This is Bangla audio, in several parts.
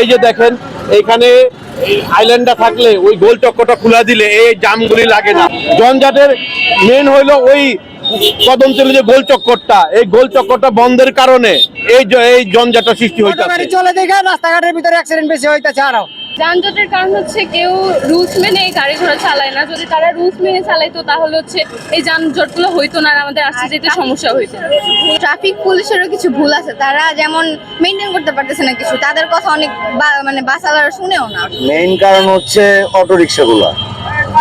এই যে দেখেন এইখানে আইল্যান্ডটা থাকলে ওই গোল চক্করটা খোলা দিলে এই জামগুলি লাগে না। জঞ্জাটের মেন হইল ওই কদম ছিল যে গোল চক্করটা। এই গোল চক্করটা বন্ধের কারণে এই এই জঞ্জাটটা সৃষ্টি হইতাছে। চলে দেখে রাস্তাঘাটের ভিতরে অ্যাক্সিডেন্ট বেশি হইতেছে আরও। যানজটের কারণ হচ্ছে কেউ রুলস মেনে এই গাড়ি ঘোড়া চালায় না। যদি তারা রুলস মেনে চালাইতো তাহলে হচ্ছে এই যানজটগুলো হইতো না আর আমাদের আসতে যেতে সমস্যা হইতো। না। ট্রাফিক পুলিশেরও কিছু ভুল আছে। তারা যেমন মেনটেন করতে পারতেছে না কিছু তাদের কথা অনেক বা- মানে বাসালারা শুনেও না। মেইন কারণ হচ্ছে অটো রিক্সাগুলো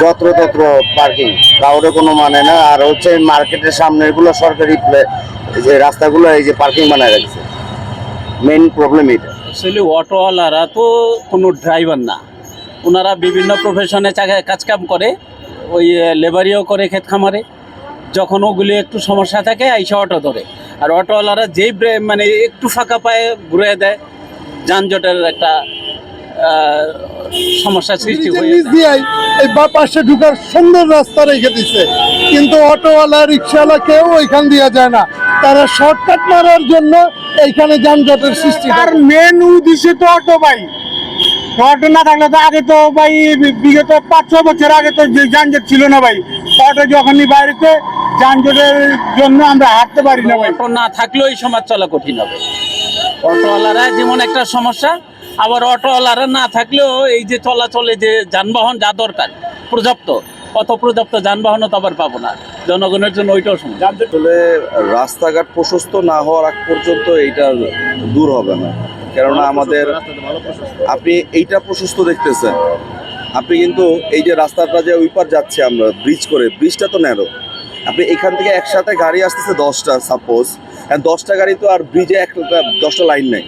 যত্র তত্র পার্কিং কাউরে কোনো মানে না আর হচ্ছে মার্কেটের সামনেরগুলো সরকারি প্লে- যে রাস্তাগুলো এই যে পার্কিং বানায় রাখছে। মেইন প্রবলেম এটা। অ্যাকচুয়ালি অটোওয়ালারা তো কোনো ড্রাইভার না। ওনারা বিভিন্ন প্রফেশনে কাজকাম করে ওই লেবারিও করে ক্ষেত খামারে যখন ওগুলি একটু সমস্যা থাকে আইসা অটো ধরে। আর অটোওয়ালারা যেই মানে একটু ফাঁকা পায়ে ঘুরে দেয় যানজটের একটা আহ, সমস্যার সৃষ্টি হয়ে দিয়ে এই বা পাশে ঢুকার সুন্দর রাস্তা রেখে দিছে। কিন্তু অটোওয়ালা রিক্সাওয়ালা কেউ ওইখান দিয়ে যায় না। তারা শর্টকাট মারার জন্য এইখানে যানজটের সৃষ্টি। করে মেন উদ্দেশ্য তো অটো ভাই। অটো না থাকলে তো আগে তো ভাই বিগত পাঁচ ছ বছর আগে তো যে যানজট ছিল না ভাই অটো যখনই বাইরেতে যানজটের জন্য আমরা হাঁটতে পারি না ভাই। অটো না থাকলেও এই সমাজ চলা কঠিন হবে। অটোওয়ালারা যেমন একটা সমস্যা আবার অটোওয়ালারা না থাকলেও এই যে চলাচলে যে যানবাহন যা দরকার পর্যাপ্ত। অত পর্যাপ্ত যানবাহনও তো আবার পাবো না। জনগণের জন্য ওইটাও সমস্যা। আসলে রাস্তাঘাট প্রশস্ত না হওয়ার আগ পর্যন্ত এইটা দূর হবে না। কেননা আমাদের আপনি এইটা প্রশস্ত দেখতেছেন। আপনি কিন্তু এই যে রাস্তাটা যে ওই পার যাচ্ছে আমরা ব্রিজ করে ব্রিজটা তো ন্যারো আপনি এখান থেকে একসাথে গাড়ি আসতেছে দশটা সাপোজ দশটা গাড়ি তো আর ব্রিজে একটা দশটা লাইন নেই।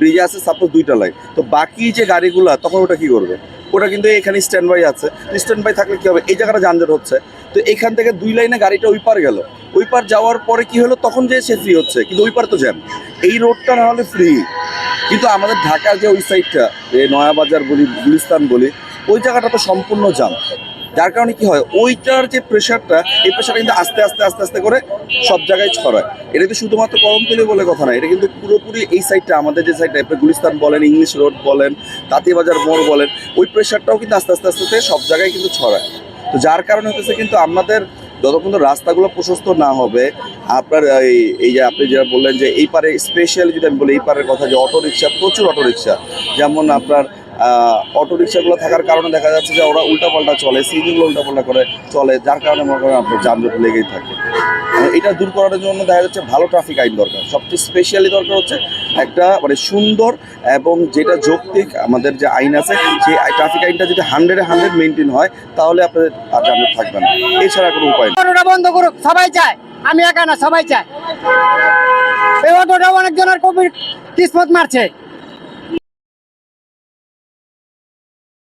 ব্রিজে আছে সাপোজ দুইটা লাইন তো বাকি যে গাড়িগুলো তখন ওটা কি করবে? ওটা কিন্তু এখানে স্ট্যান্ড বাই আছে। স্ট্যান্ড বাই থাকলে কী হবে? এই জায়গাটা যানজট হচ্ছে। তো এখান থেকে দুই লাইনে গাড়িটা ওই পার গেল। ওই পার যাওয়ার পরে কি হলো? তখন যে সে ফ্রি হচ্ছে, কিন্তু ওই পার তো জ্যাম। এই রোডটা না হলে ফ্রি কিন্তু আমাদের ঢাকার যে ওই সাইডটা এই নয়াবাজার বলি, গুলিস্তান বলি, ওই জায়গাটা তো সম্পূর্ণ জাম যার কারণে কি হয়, ওইটার যে প্রেশারটা এই প্রেশারটা কিন্তু আস্তে আস্তে আস্তে আস্তে করে সব জায়গায় ছড়ায়। এটা তো শুধুমাত্র করমতলি বলে কথা না এটা কিন্তু পুরোপুরি এই সাইডটা আমাদের যে সাইডটা আপনি গুলিস্তান বলেন, ইংলিশ রোড বলেন, তাঁতিবাজার মোড় বলেন, ওই প্রেশারটাও কিন্তু আস্তে আস্তে আস্তে সব জায়গায় কিন্তু ছড়ায়। তো যার কারণে হতেছে কিন্তু আমাদের যতক্ষণ রাস্তাগুলো প্রশস্ত না হবে, আপনার এই এই যে আপনি যেটা বললেন যে এই পারে স্পেশালি যদি আমি বলি, এই পারের কথা যে অটো রিক্সা প্রচুর অটো রিক্সা যেমন আপনার অটো রিক্সাগুলো থাকার কারণে দেখা যাচ্ছে যে ওরা উল্টাপাল্টা চলে সিজিগুলো উল্টাপাল্টা করে চলে, যার কারণে মনে করেন আপনার যানজট লেগেই থাকে। এটা দূর করার জন্য দেখা যাচ্ছে ভালো ট্রাফিক আইন দরকার। সবচেয়ে স্পেশালি দরকার হচ্ছে একটা মানে সুন্দর এবং যেটা যৌক্তিক আমাদের যে আইন আছে সেই ট্রাফিক আইনটা যদি হান্ড্রেডে হান্ড্রেড মেনটেন হয়, তাহলে আপনাদের আর যানজট থাকবে না। এছাড়া কোনো উপায় নেই। বন্ধ করুক, সবাই চায়। আমি একা না, সবাই চায়। এই অটোটা অনেকজনের কবির কিসমত মারছে।